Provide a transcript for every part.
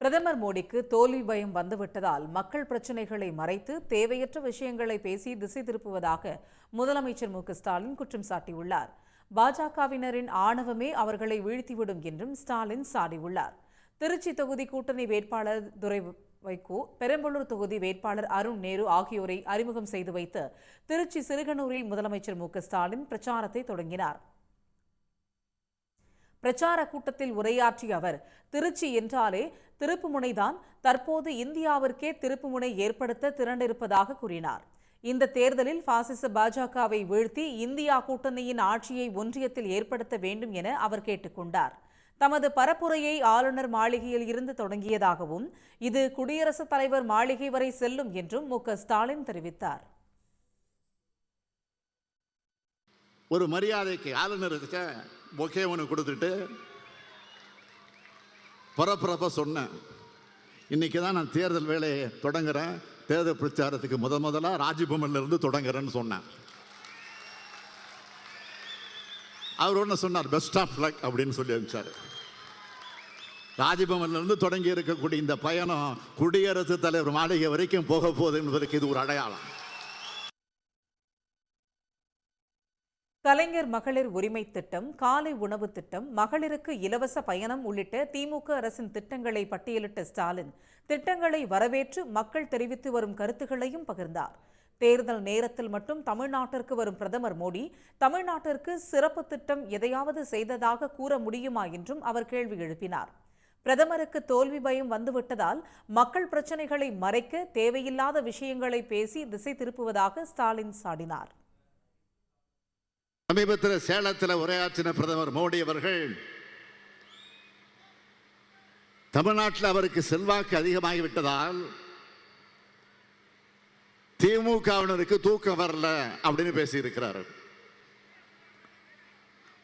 பிரதமர் மோடிக்கு தோல்வி பயம் வந்துவிட்டதால் மக்கள் பிரச்சினைகளை மறைத்து தேவையற்ற விஷயங்களை பேசி திசை திருப்புவதாக முதலமைச்சர் மு ஸ்டாலின் குற்றம் சாட்டியுள்ளார். பாஜகவினரின் ஆணவமே அவர்களை வீழ்த்திவிடும் என்றும் ஸ்டாலின் சாடியுள்ளார். திருச்சி தொகுதி கூட்டணி வேட்பாளர் துரை வைகோ பெரம்பலூர் தொகுதி வேட்பாளர் அருண் நேரு ஆகியோரை அறிமுகம் செய்து வைத்து திருச்சி சிறுகனூரில் முதலமைச்சர் மு ஸ்டாலின் பிரச்சாரத்தை தொடங்கினார். பிரச்சார கூட்டத்தில் உரையாற்றிய அவர் திருச்சி என்றாலே திருப்புமுனைதான் தற்போது இந்தியாவிற்கே திருப்புமுனை ஏற்படுத்த திரண்டிருப்பதாக கூறினார். இந்த தேர்தலில் பாசிச பாஜகவை வீழ்த்தி இந்தியா கூட்டணியின் ஆட்சியை ஒன்றியத்தில் ஏற்படுத்த வேண்டும் என அவர் கேட்டுக்கொண்டார் தமது பரப்புரையை ஆளுநர் மாளிகையில் இருந்து தொடங்கியதாகவும் இது குடியரசுத் தலைவர் மாளிகை வரை செல்லும் என்றும் மு. ஸ்டாலின் தெரிவித்தார். ஒரு மரியாதைக்கு ஆளுநருக்கு பொக்கே ஒன்று கொடுத்துட்டு புறப்புறப்ப சொன்னேன். இன்னைக்கு தான் நான் தேர்தல் வேலையை தொடங்குறேன். தேர்தல் பிரச்சாரத்துக்கு முத முதலாக ராஜ்பவன்லேருந்து தொடங்குறேன்னு சொன்னேன். அவர் ஒன்று சொன்னார் பெஸ்ட் ஆஃப் லக் அப்படின்னு சொல்லி அனுப்பிச்சார். ராஜ்பவன்லேருந்து தொடங்கி இருக்கக்கூடிய இந்த பயணம் குடியரசுத் தலைவர் மாளிகை வரைக்கும் போக போகுது என்பதற்கு இது ஒரு அடையாளம். கலைஞர் மகளிர் உரிமை திட்டம் காலை உணவு திட்டம் மகளிருக்கு இலவச பயணம் உள்ளிட்ட திமுக அரசின் திட்டங்களை பட்டியலிட்ட ஸ்டாலின் திட்டங்களை வரவேற்று மக்கள் தெரிவித்து வரும் கருத்துக்களையும் பகிர்ந்தார். தேர்தல் நேரத்தில் மட்டும் தமிழ்நாட்டிற்கு வரும் பிரதமர் மோடி தமிழ்நாட்டிற்கு சிறப்பு திட்டம் எதையாவது செய்ததாக கூற முடியுமா என்றும் அவர் கேள்வி எழுப்பினார். பிரதமருக்கு தோல்வி பயம் வந்துவிட்டதால் மக்கள் பிரச்சனைகளை மறைக்க தேவையில்லாத விஷயங்களை பேசி திசை திருப்புவதாக ஸ்டாலின் சாடினார். சமீபத்தில் சேலத்தில் உரையாற்றின பிரதமர் மோடி அவர்கள் தமிழ்நாட்டில் அவருக்கு செல்வாக்கு அதிகமாகிவிட்டதால் திமுகவினருக்கு தூக்கம் வரல அப்படின்னு பேசியிருக்கிறார்.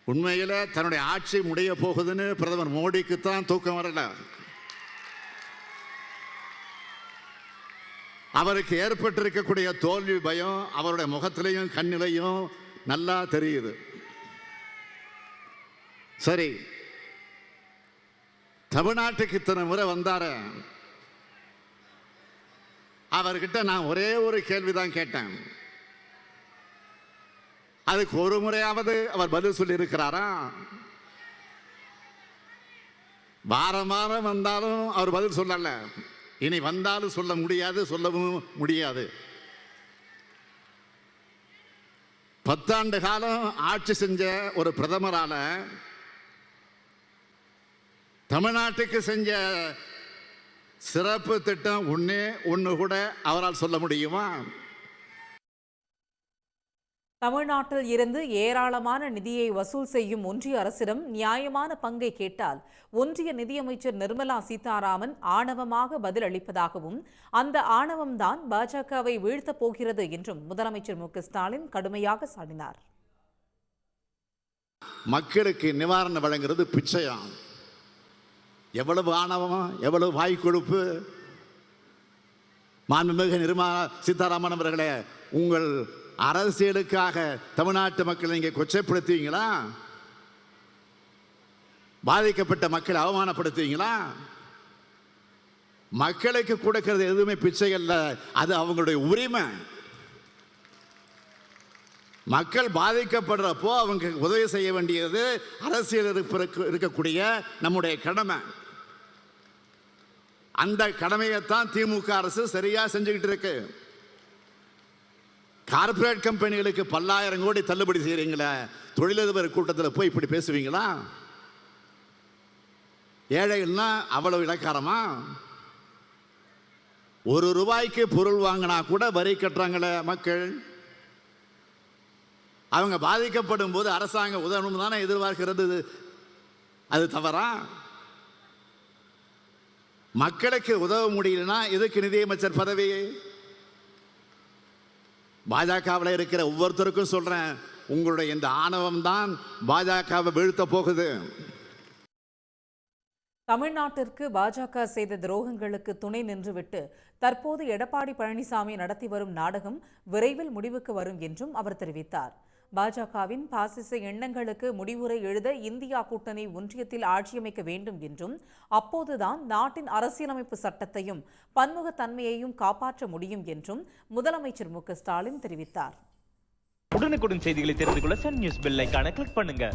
உண்மையில் தன்னுடைய ஆட்சி முடிய போகுதுன்னு பிரதமர் மோடிக்கு தான் தூக்கம் வரல. அவருக்கு ஏற்பட்டிருக்கக்கூடிய தோல்வி பயம் அவருடைய முகத்திலையும் கண்ணிலையும் நல்லா தெரியுது. சரி. தமிழ்நாட்டுக்கு இத்தனை முறை வந்தார. அவர்கிட்ட நான் ஒரே ஒரு கேள்விதான் கேட்டேன். அதுக்கு ஒரு முறையாவது அவர் பதில் சொல்லி இருக்கிறாரா வாரம் வாரம் வந்தாலும் அவர் பதில் சொல்லல. இனி வந்தாலும் சொல்ல முடியாது சொல்லவும் முடியாது. பத்தாண்டு காலம் ஆட்சி செஞ்ச ஒரு பிரதமரால தமிழ்நாட்டுக்கு செஞ்ச சிறப்பு திட்டம் ஒன்னே ஒன்று கூட அவரால் சொல்ல முடியுமா? தமிழ்நாட்டில் இருந்து ஏராளமான நிதியை வசூல் செய்யும் ஒன்றிய அரசிடம் நியாயமான பங்கை கேட்டால் ஒன்றிய நிதியமைச்சர் நிர்மலா சீதாராமன் ஆணவமாக பதில் அளிப்பதாகவும் அந்த ஆணவம்தான் பாஜகவை வீழ்த்தப் போகிறது என்றும் முதலமைச்சர் மு ஸ்டாலின் கடுமையாக சாடினார். மக்களுக்கு நிவாரணம் வழங்குறது பிச்சையாம். எவ்வளவு ஆணவம் எவ்வளவு வாய் கொழுப்பு மாண்புமிகு நிர்மலா சீதாராமன் அவர்களே உங்கள் அரசியலுக்காக தமிழ்நாட்டு மக்களை இங்கே கொச்சைப்படுத்துவீங்களா? பாதிக்கப்பட்ட மக்களை அவமானப்படுத்துவீங்களா? மக்களுக்கு கொடுக்கிறது எதுவுமே பிச்சை அல்ல அது அவங்களுடைய உரிமை. மக்கள் பாதிக்கப்படுறப்போ அவங்க உதவி செய்ய வேண்டியது அரசியல் இருக்கக்கூடிய நம்முடைய கடமை. அந்த கடமையைத்தான் திமுக அரசு சரியா செஞ்சுக்கிட்டு இருக்கு. கார்ப்பரேட் கம்பெனிகளுக்கு பல்லாயிரம் கோடி தள்ளுபடி செய்கிறீங்களே தொழிலதிபர் கூட்டத்தில் போய் இப்படி பேசுவீங்களா? ஏழைகள்னா அவ்வளவு இலக்காரமா? ஒரு ரூபாய்க்கு பொருள் வாங்கினா கூட வரி கட்டுறாங்களே மக்கள். அவங்க பாதிக்கப்படும் போது அரசாங்கம் உதவணும் தானே எதிர்பார்க்கிறது. அது தவறா? மக்களுக்கு உதவ முடியலன்னா எதுக்கு நிதியமைச்சர் பதவி? பாஜகவில் இருக்கிற ஒவ்வொருத்தருக்கும் சொல்கிறேன் உங்களுடைய இந்த ஆணவம் தான் பாஜகவை வீழ்த்த போகுது. தமிழ்நாட்டிற்கு பாஜக செய்த துரோகங்களுக்கு துணை நின்றுவிட்டு தற்போது எடப்பாடி பழனிசாமி நடத்தி வரும் நாடகம் விரைவில் முடிவுக்கு வரும் என்றும் அவர் தெரிவித்தார். பாஜகவின் பாசிச எண்ணங்களுக்கு முடிவுரை எழுத இந்தியா கூட்டணி ஒன்றியத்தில் ஆட்சியமைக்க வேண்டும் என்றும் அப்போதுதான் நாட்டின் அரசியலமைப்பு சட்டத்தையும் பன்முகத்தன்மையையும் காப்பாற்ற முடியும் என்றும் முதலமைச்சர் மு ஸ்டாலின் தெரிவித்தார். உடனுக்குடன் செய்திகளை தெரிந்து கொள்ள சன் நியூஸ் பெல் கிளிக் பண்ணுங்க.